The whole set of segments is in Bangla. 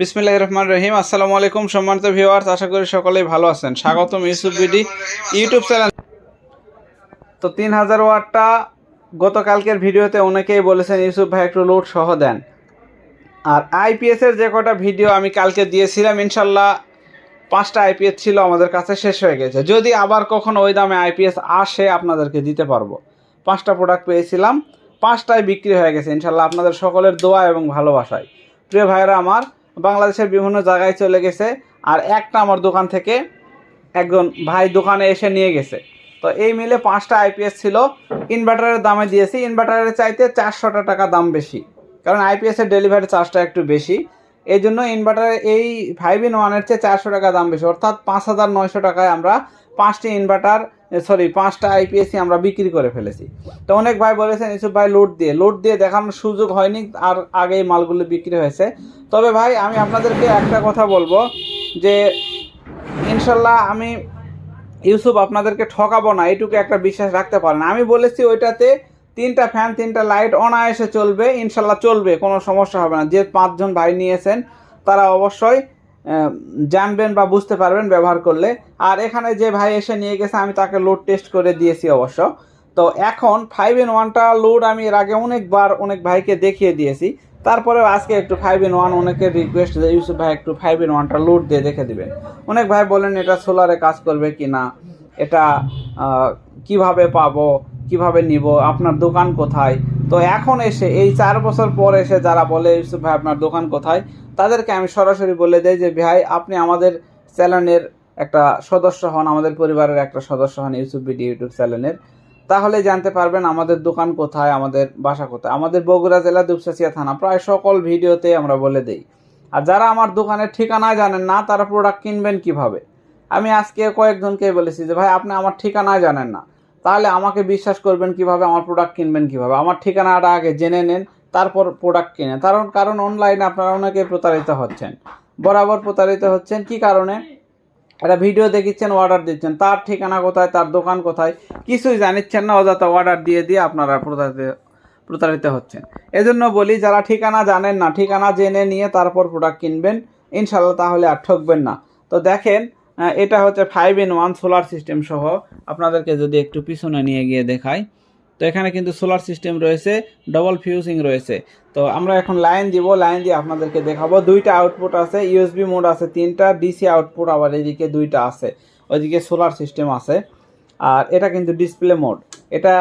বিসমিল্লাহ রহমান রহিম। আসসালামু আলাইকুম, সম্মানিত ভিউয়ার্স আশা করি সকলেই ভালো আছেন। স্বাগতম ইউসুফ বিডি ইউটিউব চ্যানেল। তো তিন হাজার ওয়াটটা গতকালকের ভিডিওতে অনেকেই বলেছেন, ইউসুফ ভাই, একটু লোড সহ দেন। আর আইপিএস এর যে কটা ভিডিও আমি কালকে দিয়েছিলাম, ইনশাল্লাহ পাঁচটা আইপিএস ছিল আমাদের কাছে শেষ হয়ে গেছে। যদি আবার কখনো ওই দামে আইপিএস আসে, আপনাদেরকে দিতে পারব। পাঁচটা প্রোডাক্ট পেয়েছিলাম পাঁচটায় বিক্রি হয়ে গেছে, ইনশাল্লাহ আপনাদের সকলের দোয়া এবং ভালোবাসায়। প্রিয় ভাইরা আমার বাংলাদেশের বিভিন্ন জায়গায় চলে গেছে আর একটা আমার দোকান থেকে একজন ভাই দোকানে এসে নিয়ে গেছে। তো এই মিলে পাঁচটা আইপিএস ছিল ইনভার্টারের দামে দিয়েছি ইনভার্টারের চাইতে চারশোটা টাকা দাম বেশি। কারণ আইপিএসের ডেলিভারি চার্জটা একটু বেশি। এই জন্য ইনভার্টারের এই ফাইভ ইন ওয়ানের চেয়ে চারশো টাকা দাম বেশি। অর্থাৎ পাঁচ হাজার নয়শো টাকায় আমরা পাঁচটি ইনভার্টার সরি পাঁচটা আইপিএসি আমরা বিক্রি করে ফেলেছি। তো অনেক ভাই বলেছেন ইসুফ ভাই লোড দিয়ে। লোড দিয়ে দেখানোর সুযোগ হয়নি, আর আগেই মালগুলো বিক্রি হয়েছে। তবে ভাই, আমি আপনাদেরকে একটা কথা বলব যে, ইনশাল্লাহ আমি ইউসুফ আপনাদেরকে ঠকাবো না, এটুকু একটা বিশ্বাস রাখতে পারেন। আমি বলেছি ওইটাতে তিনটা ফ্যান তিনটা লাইট অনায়াসে চলবে, ইনশাল্লাহ চলবে, কোনো সমস্যা হবে না। যে পাঁচজন ভাই নিয়েছেন, তারা অবশ্যই জানবেন বা বুঝতে পারবেন ব্যবহার করলে। আর এখানে যে ভাই এসে নিয়ে গেছে, আমি তাকে লোড টেস্ট করে দিয়েছি অবশ্য। তো এখন ফাইভ ইন ওয়ানটা লোড আমি এর আগে অনেকবার অনেক ভাইকে দেখিয়ে দিয়েছি। তারপরে আজকে একটু ফাইভ ইন ওয়ান অনেকের রিকোয়েস্ট যে, ইউসুফ ভাই, একটু ফাইভ ইন ওয়ানটা লোড দিয়ে দেখে দিবেন। অনেক ভাই বলেন, এটা সোলারে কাজ করবে কি না? এটা কীভাবে পাবো? কীভাবে নিব? আপনার দোকান কোথায়? তো এখন এসে, এই চার বছর পর এসে যারা বলে ইউসুফ ভাই, আপনার দোকান কোথায়? তাদেরকে আমি সরাসরি বলে দেই যে, ভাই, আপনি আমাদের চ্যানেলের একটা সদস্য হন, আমাদের পরিবারের একটা সদস্য হন ইউসুফ বিডি ইউটিউব চ্যানেলের। তাহলে জানতে পারবেন আমাদের দোকান কোথায়, আমাদের বাসা কোথায়। আমাদের বগুড়া জেলা দুপসাচিয়া থানা, প্রায় সকল ভিডিওতে আমরা বলে দেই। আর যারা আমার দোকানের ঠিকানা জানেন না, তারা প্রোডাক্ট কিনবেন কীভাবে? আমি আজকে কয়েকজনকে বলেছি যে, ভাই, আপনি আমার ঠিকানা জানেন না। তাহলে আমাকে বিশ্বাস করবেন কীভাবে, আমার প্রোডাক্ট কিনবেন কীভাবে? আমার ঠিকানাটা আগে জেনে নেন, তারপর প্রোডাক্ট কিনেন কারণ কারণ অনলাইনে আপনারা অনেকে প্রতারিত হচ্ছেন। বরাবর প্রতারিত হচ্ছেন, কি কারণে? একটা ভিডিও দেখিচ্ছেন অর্ডার দিচ্ছেন। তার ঠিকানা কোথায়, তার দোকান কোথায়, কিছুই জানিচ্ছেন না, অযথা অর্ডার দিয়ে দিয়ে আপনারা প্রতারিত প্রতারিত হচ্ছেন। এজন্য বলি, যারা ঠিকানা জানেন না, ঠিকানা জেনে নিয়ে তারপর প্রোডাক্ট কিনবেন ইনশাল্লাহ তাহলে আর ঠকবেন না। তো দেখেন এটা হচ্ছে five in one solar system সহ আপনাদেরকে যদি একটু পিছনে নিয়ে গিয়ে দেখাই, তো এখানে কিন্তু সোলার সিস্টেম রয়েছে ডবল ফিউজিং রয়েছে। তো আমরা এখন লাইন দিব লাইন দিয়ে আপনাদেরকে দেখাবো, দুইটা আউটপুট আছে ইউএসবি মোড আছে তিনটা ডিসি আউটপুট আবার এদিকে দুইটা আছে, ওইদিকে সোলার সিস্টেম আছে। আর এটা কিন্তু ডিসপ্লে মোড এটা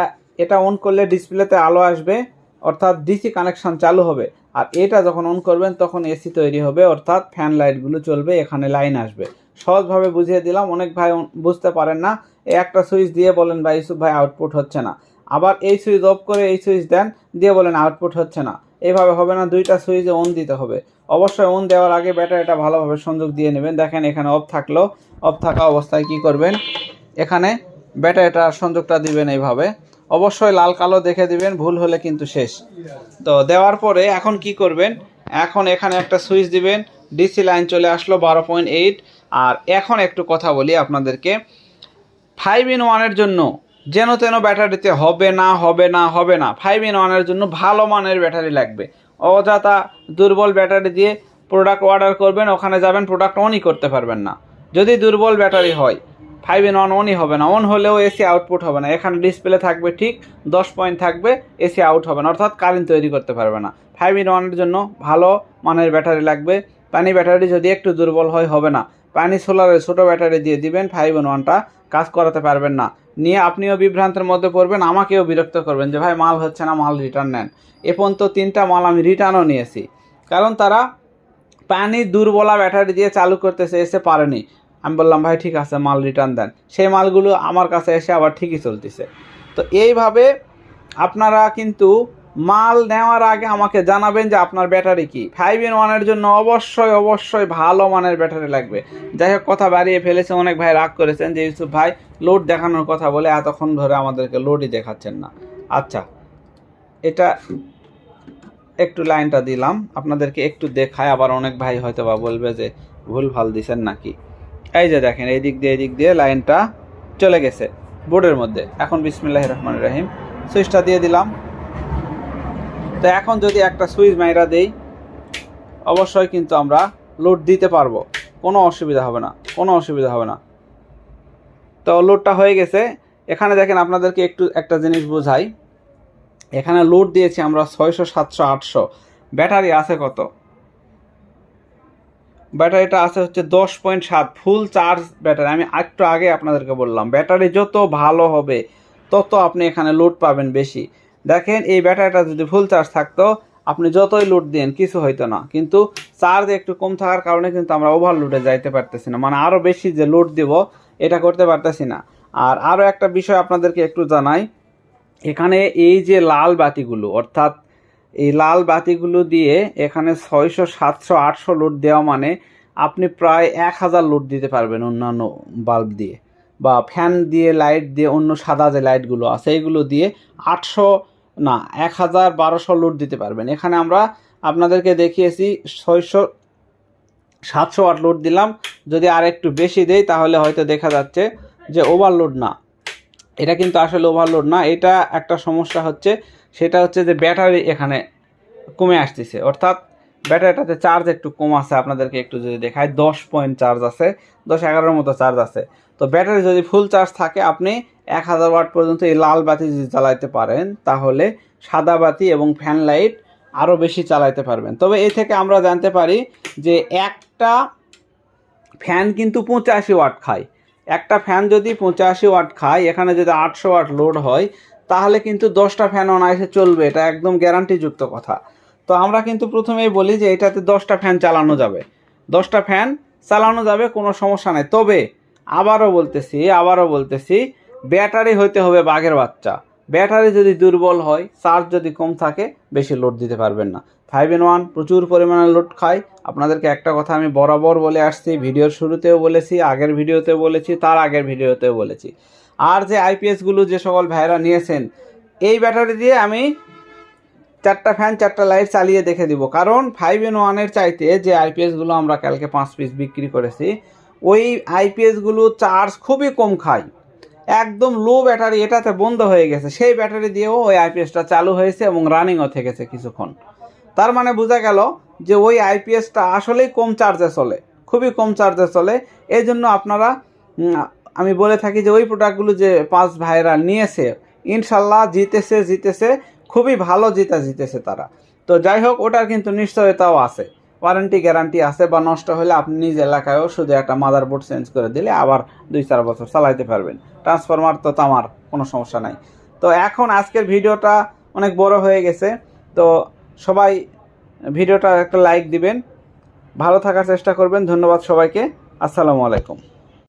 এটা অন করলে ডিসপ্লেতে আলো আসবে, অর্থাৎ ডিসি কানেকশন চালু হবে। আর এটা যখন অন করবেন, তখন এসি তৈরি হবে, অর্থাৎ ফ্যান লাইটগুলো চলবে, এখানে লাইন আসবে। সহজভাবে বুঝিয়ে দিলাম, অনেক ভাই বুঝতে পারেন না একটা সুইচ দিয়ে বলেন, ভাই, ইউসুফ ভাই আউটপুট হচ্ছে না। আবার এই সুইচ অফ করে এই সুইচ দেন, দিয়ে বলেন আউটপুট হচ্ছে না। এভাবে হবে না, দুইটা সুইচে অন দিতে হবে। অবশ্যই অন দেওয়ার আগে ব্যাটারিটা ভালোভাবে সংযোগ দিয়ে নেবেন। দেখেন এখানে অফ থাকল অফ থাকা অবস্থায় কি করবেন? এখানে ব্যাটারিটা সংযোগটা দিবেন এইভাবে। অবশ্যই লাল কালো দেখে দিবেন, ভুল হলে কিন্তু শেষ। তো দেওয়ার পরে এখন কি করবেন? এখন এখানে একটা সুইচ দিবেন ডিসি লাইন চলে আসলো বারো পয়েন্ট এইট আর এখন একটু কথা বলি আপনাদেরকে। ফাইভ ইন ওয়ানের জন্য যেন তেন ব্যাটারিতে হবে না হবে না হবে না ফাইভ ইন ওয়ানের জন্য ভালো মানের ব্যাটারি লাগবে। অযথা দুর্বল ব্যাটারি দিয়ে প্রোডাক্ট অর্ডার করবেন, ওখানে যাবেন প্রোডাক্ট অনই করতে পারবেন না। যদি দুর্বল ব্যাটারি হয় ফাইভ ইন ওয়ান অনই হবে না। অন হলেও এসি আউটপুট হবে না। এখানে ডিসপ্লে থাকবে ঠিক দশ পয়েন্ট থাকবে এসি আউট হবে না। অর্থাৎ কারেন্ট তৈরি করতে পারবে না। ফাইভ ইন ওয়ানের জন্য ভালো মানের ব্যাটারি লাগবে। পানি ব্যাটারি যদি একটু দুর্বল হয়, হবে না। পানি সোলারের ছোটো ব্যাটারি দিয়ে দিবেন ফাইভ ইন ওয়ানটা কাজ করাতে পারবেন না। নিয়ে আপনিও বিভ্রান্তের মধ্যে পড়বেন, আমাকেও বিরক্ত করবেন যে, ভাই, মাল হচ্ছে না, মাল রিটার্ন নেন। এ পর্যন্ত তিনটা মাল আমি রিটার্নও নিয়েছি। কারণ তারা পানি দুর্বলা ব্যাটারি দিয়ে চালু করতেছে, এসে পারেনি। আমি বললাম, ভাই, ঠিক আছে, মাল রিটার্ন দেন। সেই মালগুলো আমার কাছে এসে আবার ঠিকই চলতেছে। তো এইভাবে আপনারা কিন্তু মাল নেওয়ার আগে আমাকে জানাবেন যে আপনার ব্যাটারি কি। ফাইভ ইন ওয়ানের জন্য অবশ্যই অবশ্যই ভালো মানের ব্যাটারি লাগবে। যাই হোক, কথা বাড়িয়ে ফেলেছে, অনেক ভাই রাগ করেছেন যে, ইউসুফ ভাই লোড দেখানোর কথা বলে এতক্ষণ ধরে আমাদেরকে লোডই দেখাচ্ছেন না। আচ্ছা এটা একটু লাইনটা দিলাম। আপনাদেরকে একটু দেখায়, আবার অনেক ভাই হয়তো বা বলবে যে ভুল ভালো দিছেন নাকি? এই যে দেখেন, এই দিক দিয়ে, এই দিক দিয়ে লাইনটা চলে গেছে বোর্ডের মধ্যে। এখন বিসমিল্লাহ রহমান রাহিম। সুইচটা দিয়ে দিলাম। তো এখন যদি একটা সুইচ মাইরা দেই, অবশ্যই কিন্তু আমরা লোড দিতে পারব। কোনো অসুবিধা হবে না, কোনো অসুবিধা হবে না। তো লোডটা হয়ে গেছে। এখানে দেখেন আপনাদেরকে একটু একটা জিনিস বোঝাই। এখানে লোড দিয়েছি আমরা ছয়শো, সাতশো, আটশো। ব্যাটারি আছে কত? ব্যাটারিটা আছে হচ্ছে দশ পয়েন্ট সাত ফুল চার্জ ব্যাটারি। আমি একটু আগে আপনাদেরকে বললাম, ব্যাটারি যত ভালো হবে, তত আপনি এখানে লোড পাবেন বেশি। দেখেন, এই ব্যাটারিটা যদি ফুল চার্জ থাকতো, আপনি যতই লোড দেন, কিছু হইতো না। কিন্তু চার্জ একটু কম থাকার কারণে কিন্তু আমরা ওভারলোডে যাইতে পারতেছি না। মানে আরও বেশি যে লোড দেব, এটা করতে পারতেছি না। আর আরও একটা বিষয় আপনাদেরকে একটু জানাই, এখানে এই যে লাল বাতিগুলো, অর্থাৎ এই লাল বাতিগুলো দিয়ে এখানে ছয়শো, সাতশো, আটশো লোড দেওয়া মানে আপনি প্রায় এক হাজার লোড দিতে পারবেন অন্যান্য বাল্ব দিয়ে বা ফ্যান দিয়ে, লাইট দিয়ে, অন্য সাদা যে লাইটগুলো আছে এইগুলো দিয়ে আটশো, না, এক হাজার বারোশো লোড দিতে পারবেন। এখানে আমরা আপনাদেরকে দেখিয়েছি ছয়শো, সাতশো আট লোড দিলাম। যদি আর একটু বেশি দেই, তাহলে হয়তো দেখা যাচ্ছে যে ওভারলোড না। এটা কিন্তু আসলে ওভারলোড না। এটা একটা সমস্যা হচ্ছে সেটা হচ্ছে যে ব্যাটারি এখানে কমে আসতেছে। অর্থাৎ ব্যাটারিটাতে চার্জ একটু কম আছে, আপনাদেরকে একটু যদি দেখায় দশ পয়েন্ট চার্জ আছে, দশ এগারোর মতো চার্জ আছে। তো ব্যাটারি যদি ফুল চার্জ থাকে, আপনি এক হাজার ওয়াট পর্যন্ত এই লাল বাতি যদি চালাইতে পারেন, তাহলে সাদা বাতি এবং ফ্যান লাইট আরও বেশি চালাইতে পারবেন। তবে এই থেকে আমরা জানতে পারি যে একটা ফ্যান কিন্তু পঁচাশি ওয়াট খায়। একটা ফ্যান যদি পঁচাশি ওয়াট খায়, এখানে যদি আটশো ওয়াট লোড হয় তাহলে কিন্তু দশটা ফ্যান অনায়াসে চলবে, এটা একদম গ্যারান্টিযুক্ত কথা। তো আমরা কিন্তু প্রথমেই বলি যে এটাতে দশটা ফ্যান চালানো যাবে। দশটা ফ্যান চালানো যাবে, কোনো সমস্যা নাই। তবে আবারও বলতেছি আবারও বলতেছি, ব্যাটারি হইতে হবে বাঘের বাচ্চা। ব্যাটারি যদি দুর্বল হয় চার্জ যদি কম থাকে, বেশি লোড দিতে পারবেন না। ফাইভ ইন ওয়ান প্রচুর পরিমাণে লোড খায়। আপনাদেরকে একটা কথা আমি বরাবর বলে আসছি, ভিডিওর শুরুতেও বলেছি, আগের ভিডিওতেও বলেছি, তার আগের ভিডিওতেও বলেছি। আর যে আইপিএসগুলো যে সকল ভাইরা নিয়েছেন, এই ব্যাটারি দিয়ে আমি চারটা ফ্যান চারটা লাইট চালিয়ে দেখে দিব। কারণ ফাইভ ইন ওয়ানের চাইতে যে আইপিএসগুলো আমরা কালকে পাঁচ পিস বিক্রি করেছি, ওই আইপিএসগুলো চার্জ খুবই কম খায়। একদম লো ব্যাটারি, এটাতে বন্ধ হয়ে গেছে। সেই ব্যাটারি দিয়েও ওই আইপিএসটা চালু হয়েছে এবং রানিংও থেকেছে কিছুক্ষণ। তার মানে বোঝা গেল যে ওই আইপিএসটা আসলেই কম চার্জে চলে, খুবই কম চার্জে চলে। এই জন্য আপনারা আমি বলে থাকি যে ওই প্রোডাক্টগুলো যে পাঁচ ভাইরা নিয়েছে, ইনশাল্লাহ জিতেছে জিতেছে, খুবই ভালো জিতা জিতেছে তারা। তো যাই হোক, ওটার কিন্তু নিশ্চয়তাও আছে। ওয়ারেন্টি গ্যারান্টি আছে বা নষ্ট হলে আপনি নিজ এলাকায়ও শুধু একটা মাদারবোর্ড চেঞ্জ করে দিলে আবার দুই চার বছর চালাইতে পারবেন। ট্রান্সফরমার তো তামার কোনো সমস্যা নাই। তো এখন আজকের ভিডিওটা অনেক বড় হয়ে গেছে। তো সবাই ভিডিওটা একটা লাইক দিবেন। ভালো থাকার চেষ্টা করবেন। ধন্যবাদ সবাইকে। আসসালামু আলাইকুম।